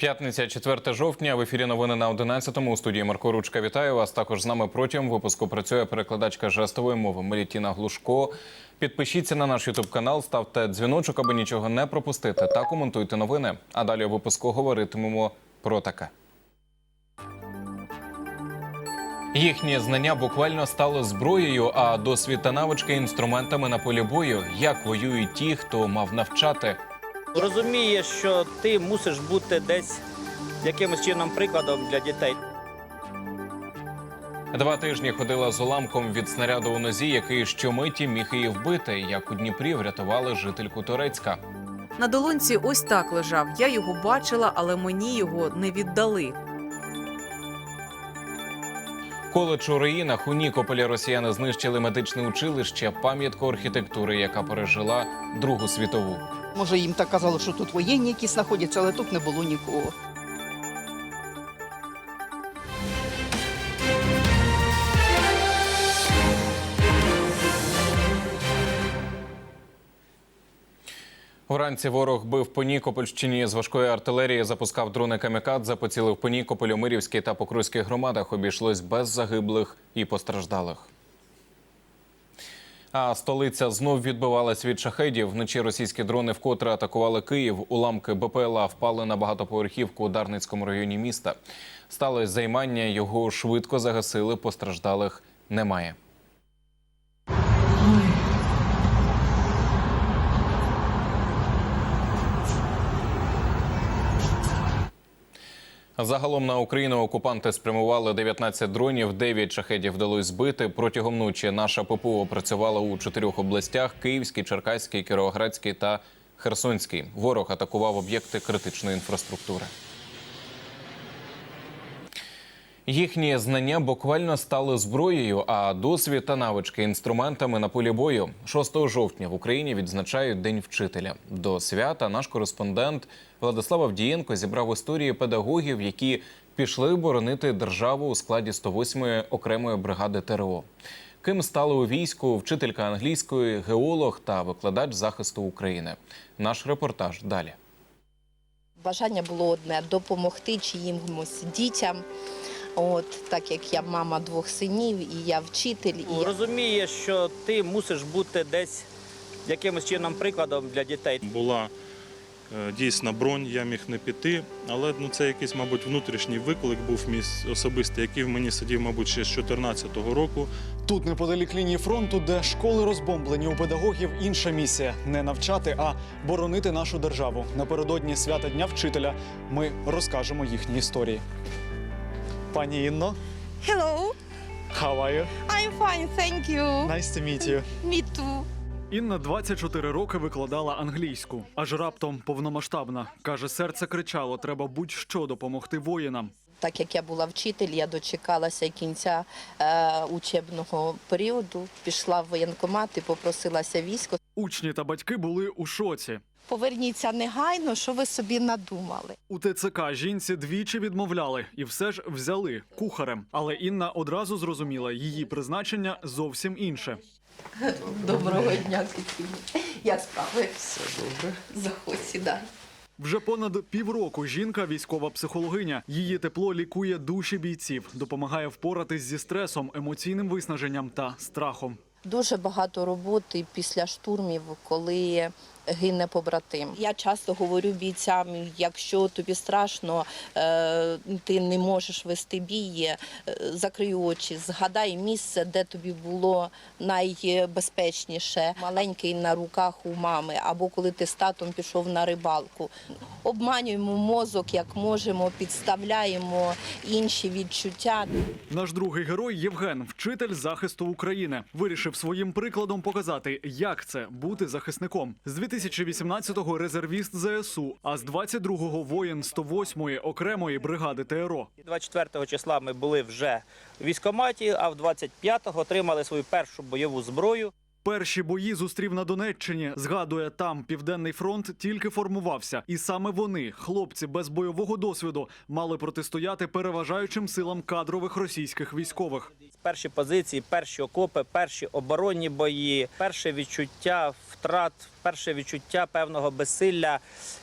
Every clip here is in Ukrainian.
П'ятниця, 4 жовтня. В ефірі новини на 11-му. У студії Марко Ручка. Вітаю вас. Також з нами протягом випуску працює перекладачка жестової мови Мелітіна Глушко. Підпишіться на наш ютуб канал, ставте дзвіночок, аби нічого не пропустити, та коментуйте новини. А далі у випуску говоритимемо про таке. Їхнє знання буквально стало зброєю, а досвід та навички інструментами на полі бою. Як воюють ті, хто мав навчати. Розумієш, що ти мусиш бути десь якимось чином прикладом для дітей. Два тижні ходила з уламком від снаряду у нозі, який щомиті міг її вбити. Як у Дніпрі врятували жительку Турецька. На долонці ось так лежав. Я його бачила, але мені його не віддали. Коледж у руїнах у Нікополі росіяни знищили медичне училище, пам'ятку архітектури, яка пережила Другу світову. Може, їм так казали, що тут воєнні якісь знаходяться, але тут не було нікого. Вранці ворог бив по Нікопольщині з важкої артилерії, запускав дрони камікадзе, поцілив по Нікополю, Мирівській та Покруських громадах. Обійшлось без загиблих і постраждалих. А столиця знов відбивалась від шахедів. Вночі російські дрони вкотре атакували Київ. Уламки БПЛА впали на багатоповерхівку у Дарницькому районі міста. Сталося займання. Його швидко загасили. Постраждалих немає. Загалом на Україну окупанти спрямували 19 дронів, 9 шахедів вдалося збити. Протягом ночі наша ППО працювала у чотирьох областях: Київській, Черкаській, Кіровоградській та Херсонській. Ворог атакував об'єкти критичної інфраструктури. Їхні знання буквально стали зброєю, а досвід та навички інструментами на полі бою. 6 жовтня в Україні відзначають День вчителя. До свята наш кореспондент Владислав Авдієнко зібрав історії педагогів, які пішли боронити державу у складі 108-ї окремої бригади ТРО. Ким стали у війську вчителька англійської, геолог та викладач захисту України. Наш репортаж далі. Бажання було одне допомогти чиїмось дітям. От так як я мама двох синів, і я вчитель, і я Розумієш, що ти мусиш бути десь якимось чином прикладом для дітей. була е, дійсна бронь, я міг не піти, але ну, це якийсь, мабуть, внутрішній виклик був мій особистий, який в мені сидів, мабуть, ще з 2014 року. Тут неподалік лінії фронту, де школи розбомблені у педагогів, інша місія не навчати, а боронити нашу державу. Напередодні свята Дня вчителя ми розкажемо їхні історії. Пані Інно, Hello, how are you? I'm fine, thank you. Nice to meet you. Me too. Інна 24 роки викладала англійську, аж раптом повномасштабна. Каже, серце кричало: треба будь-що допомогти воїнам. так як я була вчитель, я дочекалася кінця е, учебного періоду, пішла в воєнкомат і попросилася військо. Учні та батьки були у шоці. Поверніться негайно, що ви собі надумали. У ТЦК жінці двічі відмовляли і все ж взяли кухарем. Але Інна одразу зрозуміла, її призначення зовсім інше. Доброго дня, Катерина. Я справи. Все добре. Заходь, сідай. Вже понад півроку жінка військова психологиня. Її тепло лікує душі бійців, допомагає впоратись зі стресом, емоційним виснаженням та страхом. Дуже багато роботи після штурмів, коли гине побратим. Я часто говорю бійцям, якщо тобі страшно, е, ти не можеш вести бій, е, закрий очі, згадай місце, де тобі було найбезпечніше. Маленький на руках у мами, або коли ти з татом пішов на рибалку. Обманюємо мозок, як можемо, підставляємо інші відчуття. Наш другий герой Євген, вчитель захисту України, вирішив своїм прикладом показати, як це бути захисником. З 2018-го резервіст ЗСУ, а з 22-го воїн 108-ї окремої бригади ТРО. 24 числа ми були вже в військкоматі, а в 25-го отримали свою першу бойову зброю. Перші бої зустрів на Донеччині. Згадує, там південний фронт тільки формувався, і саме вони, хлопці без бойового досвіду, мали протистояти переважаючим силам кадрових російських військових. Перші позиції, перші окопи, перші оборонні бої, перше відчуття втрат, перше відчуття певного безсилля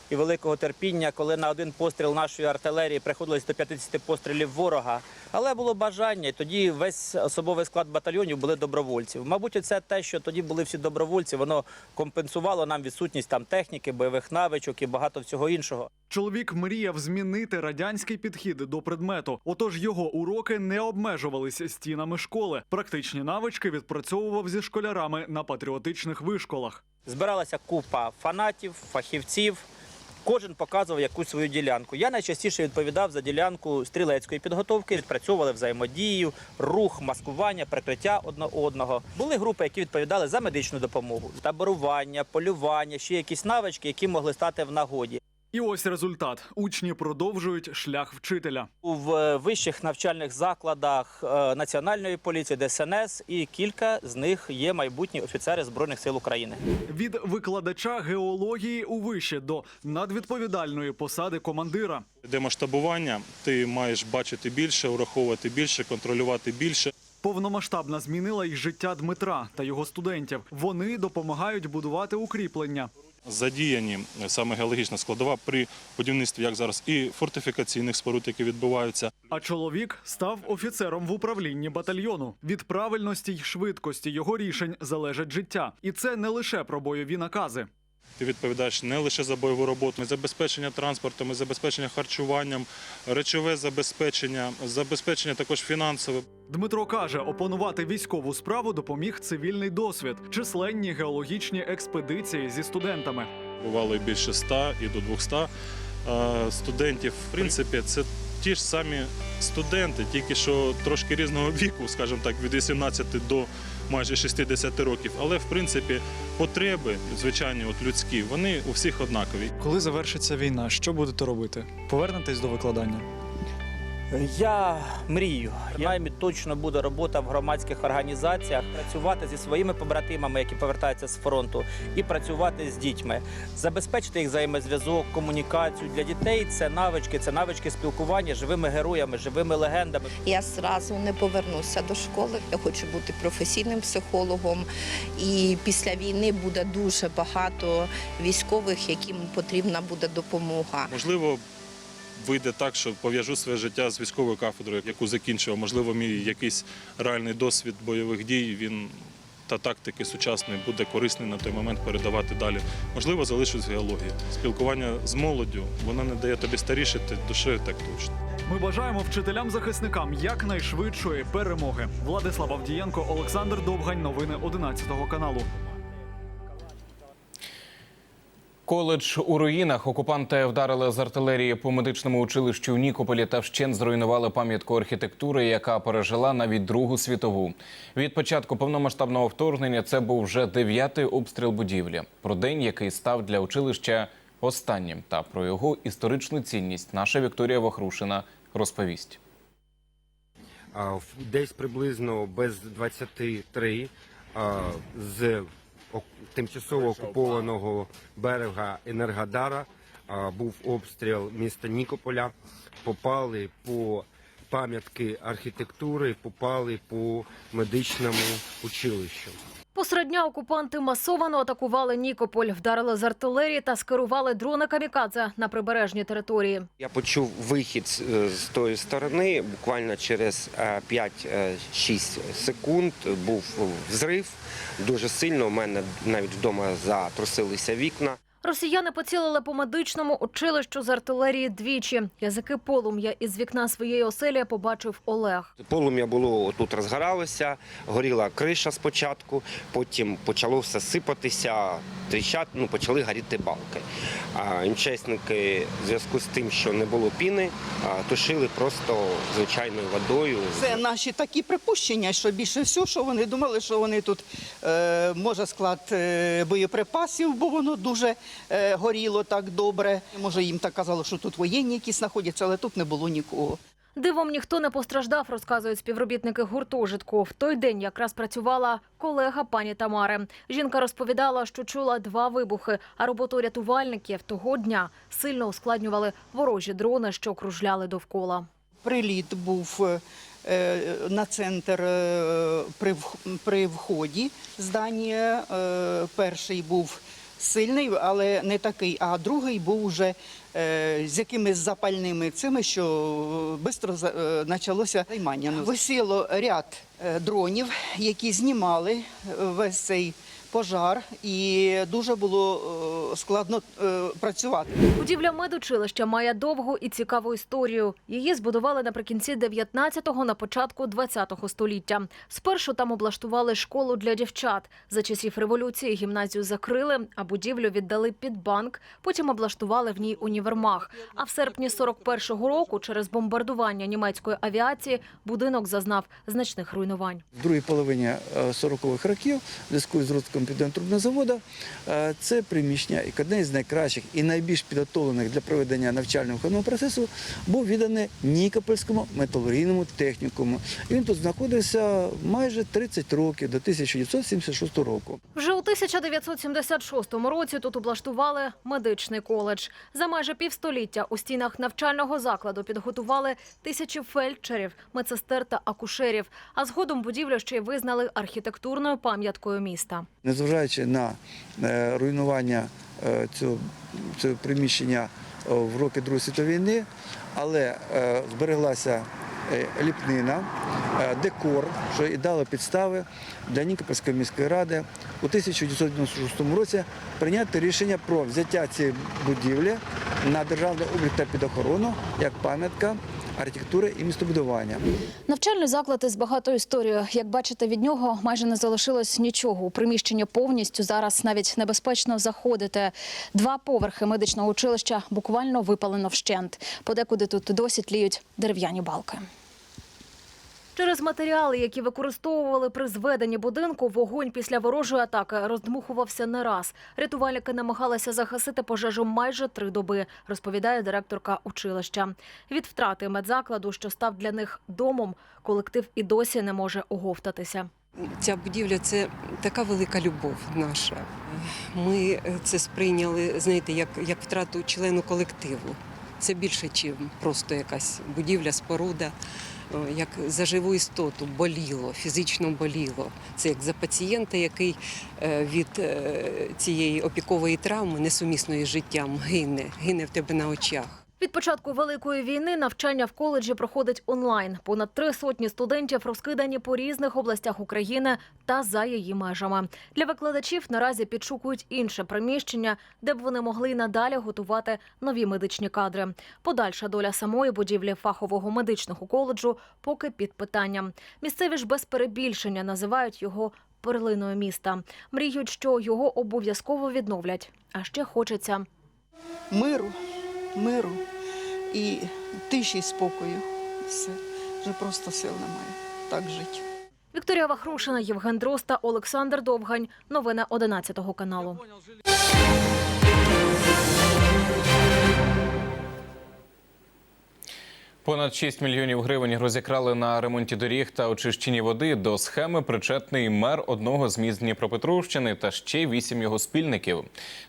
і великого терпіння, коли на один постріл нашої артилерії приходилось до 50 пострілів ворога. Але було бажання, і тоді весь особовий склад батальйонів були добровольців. Мабуть, це те, що тоді були всі добровольці, воно компенсувало нам відсутність там техніки, бойових навичок і багато всього іншого. Чоловік мріяв змінити радянський підхід до предмету. Отож його уроки не обмежувалися стінами школи. Практичні навички відпрацьовував зі школярами на патріотичних вишколах. Збиралася купа фанатів, фахівців. Кожен показував якусь свою ділянку. Я найчастіше відповідав за ділянку стрілецької підготовки. Відпрацьовували взаємодію, рух, маскування, прикриття одне одного. Були групи, які відповідали за медичну допомогу, таборування, полювання, ще якісь навички, які могли стати в нагоді. І ось результат: учні продовжують шлях вчителя. В- вищих навчальних закладах е, Національної поліції, ДСНС, і кілька з них є майбутні офіцери Збройних сил України. Від викладача геології у вище до надвідповідальної посади командира. Де масштабування, ти маєш бачити більше, ураховувати більше, контролювати більше. Повномасштабна змінила й життя Дмитра та його студентів. Вони допомагають будувати укріплення. Задіяні е, саме геологічна складова при будівництві, як зараз, і фортифікаційних споруд, які відбуваються. А чоловік став офіцером в управлінні батальйону. Від правильності й швидкості його рішень залежить життя, і це не лише про бойові накази. Ти відповідаєш не лише за бойову роботу, забезпечення транспортом, і забезпечення харчуванням, речове забезпечення, забезпечення також фінансове. Дмитро каже, опанувати військову справу допоміг цивільний досвід, численні геологічні експедиції зі студентами. Бувало і більше 100, і до 200 е, студентів. В принципі, це ті ж самі студенти, тільки що трошки різного віку, скажімо так, від 18 до майже 60 років. Але в принципі потреби, звичайні, от людські, вони у всіх однакові. Коли завершиться війна, що будете робити? Повернетесь до викладання? Я мрію. Принаймні точно буде робота в громадських організаціях, працювати зі своїми побратимами, які повертаються з фронту, і працювати з дітьми, забезпечити їх взаємозв'язок, комунікацію для дітей. Це навички, це навички спілкування живими героями, живими легендами. Я зразу не повернуся до школи. Я хочу бути професійним психологом. І після війни буде дуже багато військових, яким потрібна буде допомога. Можливо, вийде так, що пов'яжу своє життя з військовою кафедрою, яку закінчував. Можливо, мій якийсь реальний досвід бойових дій. Він та тактики сучасної буде корисний на той момент передавати далі. Можливо, залишусь геології. Спілкування з молоддю воно не дає тобі старішити душею так точно. Ми бажаємо вчителям-захисникам якнайшвидшої перемоги. Владислав Авдієнко, Олександр Довгань. Новини 11 каналу. Коледж у руїнах окупанти вдарили з артилерії по медичному училищу в Нікополі та вщент зруйнували пам'ятку архітектури, яка пережила навіть Другу світову. Від початку повномасштабного вторгнення це був вже дев'ятий обстріл будівлі. Про день, який став для училища останнім, та про його історичну цінність наша Вікторія Вахрушина розповість. Десь приблизно без 23 а, з тимчасово окупованого берега Енергодара був обстріл міста Нікополя. Попали по пам'ятки архітектури, попали по медичному училищу. Посеред дня окупанти масовано атакували Нікополь, вдарили з артилерії та скерували дрони камікадзе на прибережній території. Я почув вихід з- е, тої сторони. Буквально через е, 5-6 секунд був взрив. Дуже сильно у мене навіть вдома затрусилися вікна. Росіяни поцілили по медичному училищу з артилерії двічі. Язики полум'я із вікна своєї оселі побачив Олег. Полум'я було тут розгоралося, горіла криша спочатку, потім почало все сипатися, тріщати, ну почали горіти балки. А МЧСники в зв'язку з тим, що не було піни, тушили просто звичайною водою. Це наші такі припущення, що більше всього, що вони думали, що вони тут е, може склад е, боєприпасів, бо воно дуже горіло так добре. Може, їм так казали, що тут воєнні якісь знаходяться, але тут не було нікого. Дивом ніхто не постраждав, розказують співробітники гуртожитку. В той день якраз працювала колега пані Тамари. Жінка розповідала, що чула два вибухи, а роботу рятувальників того дня сильно ускладнювали ворожі дрони, що кружляли довкола. Приліт був е, е, на центр е, при, вх- вході здання. Е, Перший був сильний, але не такий. А другий був уже е, з якимись запальними цими, що швидко почалося займання. Висіло ряд е, дронів, які знімали е, весь цей пожар, і дуже було е, складно е, працювати. Будівля медучилища має довгу і цікаву історію. Її збудували наприкінці 19-го, на початку 20-го століття. Спершу там облаштували школу для дівчат. За часів революції гімназію закрили, а будівлю віддали під банк. Потім облаштували в ній універмаг. А в серпні 41-го року, через бомбардування німецької авіації, будинок зазнав значних руйнувань. В другій половині е, 40-х років, в зв'язку з розвитком південтрубного заводу, е, це приміщення, як одне з найкращих і найбільш підготовлених для проведення навчально-виховного процесу, був відданий Нікопольському металургійному технікуму. Він тут знаходився майже 30 років до 1976 року. Вже у 1976 році тут облаштували медичний коледж. За майже півстоліття у стінах навчального закладу підготували тисячі фельдшерів, медсестер та акушерів. А згодом будівлю ще й визнали архітектурною пам'яткою міста. Незважаючи на е, руйнування е, цього, цього приміщення е, в роки Другої світової війни, але збереглася ліпнина, декор, що і дало підстави для Нікопольської міської ради у 1996 році прийняти рішення про взяття цієї будівлі на державний облік та під охорону як пам'ятка архітектури і містобудування. Навчальний заклад із багатою історією. Як бачите, від нього майже не залишилось нічого. У приміщення повністю зараз навіть небезпечно заходити. Два поверхи медичного училища буквально випалено вщент. Подекуди тут досі тліють дерев'яні балки. Через матеріали, які використовували при зведенні будинку, вогонь після ворожої атаки роздмухувався не раз. Рятувальники намагалися загасити пожежу майже три доби, розповідає директорка училища. Від втрати медзакладу, що став для них домом, колектив і досі не може оговтатися. Ця будівля це така велика любов наша. Ми це сприйняли, знаєте, як, як втрату члену колективу. Це більше, ніж просто якась будівля, споруда. О, Як за живу істоту боліло, фізично боліло. Це як за пацієнта, який е, від е, цієї опікової травми, несумісної з життям, гине, гине в тебе на очах. Від початку великої війни навчання в коледжі проходить онлайн. Понад три сотні студентів розкидані по різних областях України та за її межами. Для викладачів наразі підшукують інше приміщення, де б вони могли надалі готувати нові медичні кадри. Подальша доля самої будівлі фахового медичного коледжу поки під питанням. Місцеві ж без перебільшення називають його перлиною міста. Мріють, що його обов'язково відновлять. А ще хочеться Миру, миру і тиші, і спокою. Все. Вже просто сил немає так жити. Вікторія Вахрушина, Євген Дрозд та Олександр Довгань. Новини 11 каналу. Понад 6 мільйонів гривень розікрали на ремонті доріг та очищенні води. До схеми причетний мер одного з міст Дніпропетровщини та ще вісім його спільників.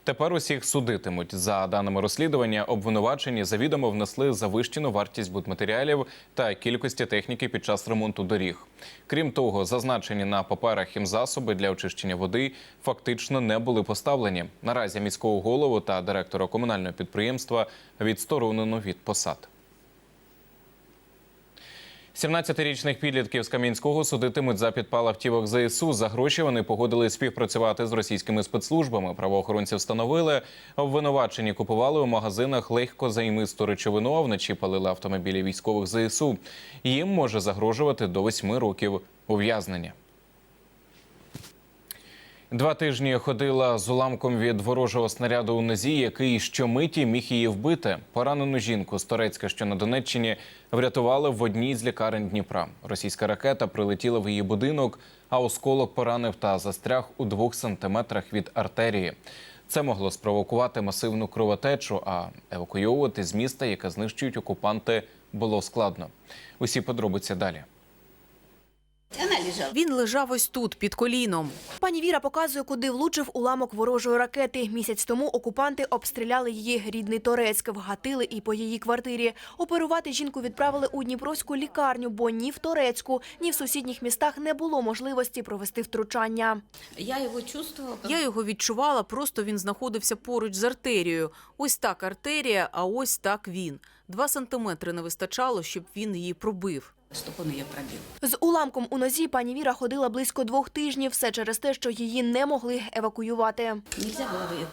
Тепер усіх судитимуть. За даними розслідування, обвинувачені завідомо внесли завищену вартість будматеріалів та кількості техніки під час ремонту доріг. Крім того, зазначені на паперах хімзасоби для очищення води фактично не були поставлені. Наразі міського голову та директора комунального підприємства відсторонено від посад. 17-річних підлітків з Кам'янського судитимуть за підпал автівок ЗСУ. За гроші вони погодили співпрацювати з російськими спецслужбами. Правоохоронці встановили, обвинувачені купували у магазинах легко займисту речовину, а вночі палили автомобілі військових ЗСУ. Їм може загрожувати до 8 років ув'язнення. Два тижні ходила з уламком від ворожого снаряду у нозі, який щомиті міг її вбити. Поранену жінку з Торецька, що на Донеччині, врятували в одній з лікарень Дніпра. Російська ракета прилетіла в її будинок, а осколок поранив та застряг у двох сантиметрах від артерії. Це могло спровокувати масивну кровотечу, а евакуйовувати з міста, яке знищують окупанти, було складно. Усі подробиці далі. Він лежав ось тут, під коліном. Пані Віра показує, куди влучив уламок ворожої ракети. Місяць тому окупанти обстріляли її рідний Торецьк, вгатили і по її квартирі. Оперувати жінку відправили у Дніпровську лікарню, бо ні в Торецьку, ні в сусідніх містах не було можливості провести втручання. Я його чувствувала. Я його відчувала, просто він знаходився поруч з артерією. Ось так артерія, а ось так він. Два сантиметри не вистачало, щоб він її пробив. З уламком у нозі пані Віра ходила близько двох тижнів. Все через те, що її не могли евакуювати.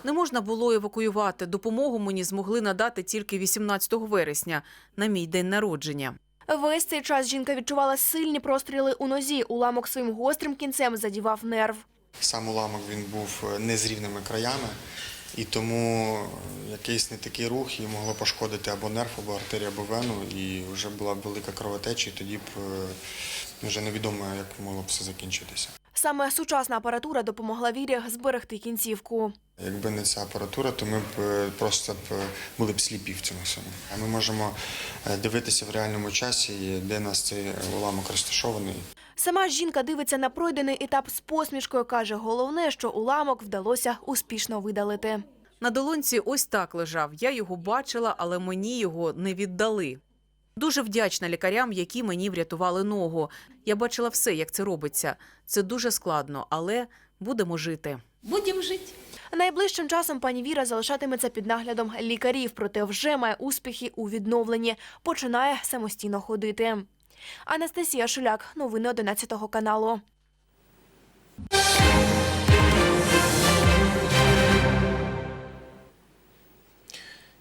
Не можна було евакуювати. Допомогу мені змогли надати тільки 18 вересня, на мій день народження. Весь цей час жінка відчувала сильні простріли у нозі. Уламок своїм гострим кінцем задівав нерв. Сам уламок він був е, не з рівними краями, і тому якийсь не такий рух і могло пошкодити або нерв, або артерію, або вену, і вже була б велика кровотеча, і тоді б е, вже невідомо, як могло б все закінчитися. Саме сучасна апаратура допомогла Вірі зберегти кінцівку. Якби не ця апаратура, то ми б е, просто б е, були б сліпі в цьому всьому. Ми можемо е, дивитися в реальному часі, де нас цей уламок розташований. Сама жінка дивиться на пройдений етап з посмішкою. Каже, головне, що уламок вдалося успішно видалити. На долонці ось так лежав. Я його бачила, але мені його не віддали. Дуже вдячна лікарям, які мені врятували ногу. Я бачила все, як це робиться. Це дуже складно, але будемо жити. Будемо жити. Найближчим часом пані Віра залишатиметься під наглядом лікарів, проте вже має успіхи у відновленні. Починає самостійно ходити. Анастасія Шуляк, новини 11 каналу.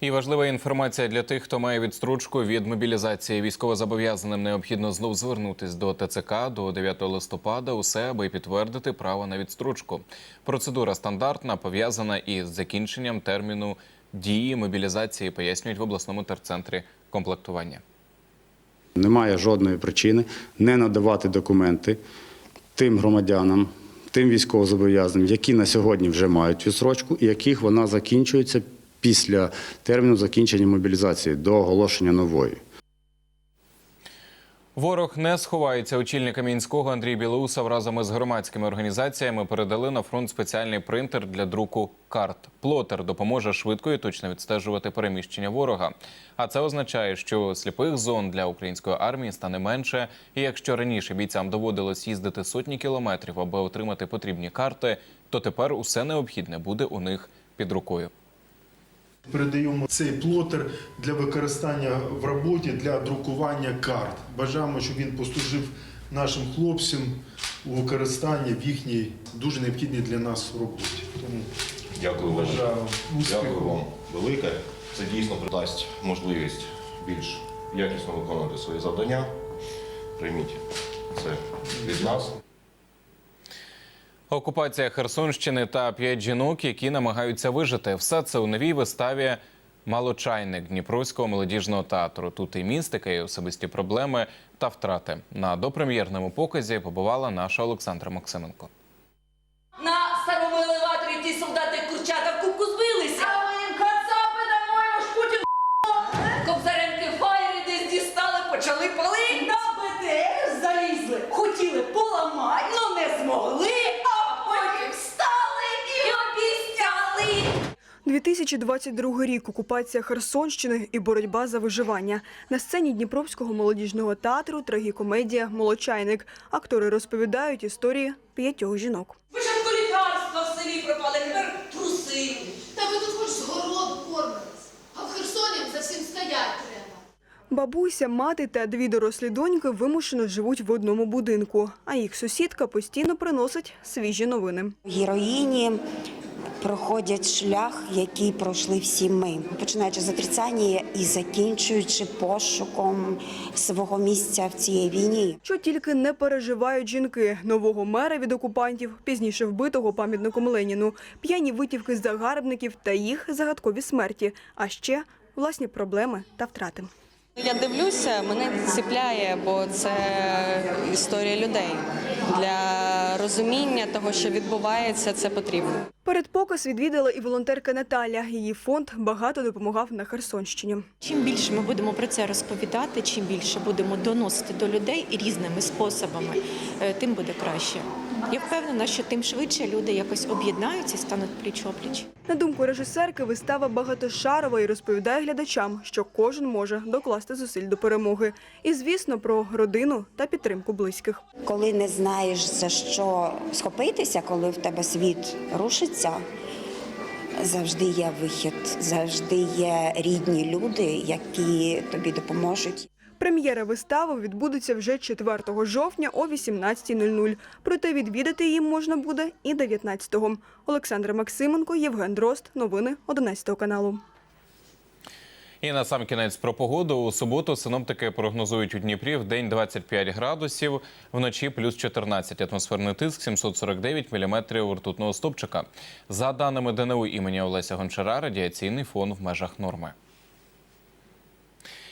І важлива інформація для тих, хто має відстрочку від мобілізації. Військовозобов'язаним необхідно знов звернутись до ТЦК до 9 листопада. Усе аби підтвердити право на відстрочку. Процедура стандартна, пов'язана із закінченням терміну дії мобілізації, пояснюють в обласному терцентрі комплектування. Немає жодної причини не надавати документи тим громадянам, тим військовозобов'язаним, які на сьогодні вже мають відсрочку, і яких вона закінчується після терміну закінчення мобілізації до оголошення нової. Ворог не сховається. Очільника мінського Андрій Білоусов разом із громадськими організаціями передали на фронт спеціальний принтер для друку карт. Плотер допоможе швидко і точно відстежувати переміщення ворога. А це означає, що сліпих зон для української армії стане менше. І якщо раніше бійцям доводилось їздити сотні кілометрів, аби отримати потрібні карти, то тепер усе необхідне буде у них під рукою. Передаємо цей плотер для використання в роботі для друкування карт. Бажаємо, щоб він послужив нашим хлопцям у використанні в їхній дуже необхідній для нас роботі. Тому Дякую вам. бажаю успіху. Дякую вам велике. Це дійсно придасть можливість більш якісно виконувати свої завдання. Прийміть це від нас. Окупація Херсонщини та п'ять жінок, які намагаються вижити. Все це у новій виставі Малочайник Дніпровського молодіжного театру. Тут і містика, і особисті проблеми та втрати. На допрем'єрному показі побувала наша Олександра Максименко. На старому 2022 рік окупація Херсонщини і боротьба за виживання. На сцені Дніпровського молодіжного театру трагікомедія Молочайник. Актори розповідають історії п'ятьох жінок. Спочатку лікарства в селі пропали, тепер труси. Та ви тут хоч з городу кормитесь, а в Херсоні за всім стоять треба. Бабуся, мати та дві дорослі доньки вимушено живуть в одному будинку, а їх сусідка постійно приносить свіжі новини. Героїні проходять шлях, який пройшли всі ми, починаючи з отрицання і закінчуючи пошуком свого місця в цій війні. Що тільки не переживають жінки нового мера від окупантів, пізніше вбитого пам'ятником Леніну, п'яні витівки загарбників та їх загадкові смерті, а ще власні проблеми та втрати. Я дивлюся, мене ціпляє, бо це історія людей. Для розуміння того, що відбувається, це потрібно. Передпоказ відвідала і волонтерка Наталя. Її фонд багато допомагав на Херсонщині. Чим більше ми будемо про це розповідати, чим більше будемо доносити до людей і різними способами, е, тим буде краще. Я впевнена, що тим швидше люди якось об'єднаються і стануть пліч-опліч. На думку режисерки, вистава багатошарова і розповідає глядачам, що кожен може докласти зусиль до перемоги. І, звісно, про родину та підтримку близьких. Коли не знаєш за що схопитися, коли в тебе світ рушиться, завжди є вихід, завжди є рідні люди, які тобі допоможуть. Прем'єра вистави відбудеться вже 4 жовтня о 18.00. Проте відвідати її можна буде і 19-го. Олександр Максименко, Євген Дрозд. Новини 11 каналу. І на сам кінець про погоду. У суботу синоптики прогнозують у Дніпрі в день 25 градусів, вночі плюс 14. Атмосферний тиск 749 міліметрів ртутного стопчика. За даними ДНУ імені Олеся Гончара, радіаційний фон в межах норми.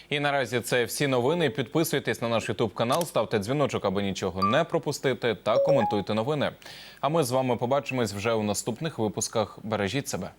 І наразі це всі новини. Підписуйтесь на наш Ютуб канал, ставте дзвіночок, аби нічого не пропустити, та коментуйте новини. А ми з вами побачимось вже у наступних випусках. Бережіть себе.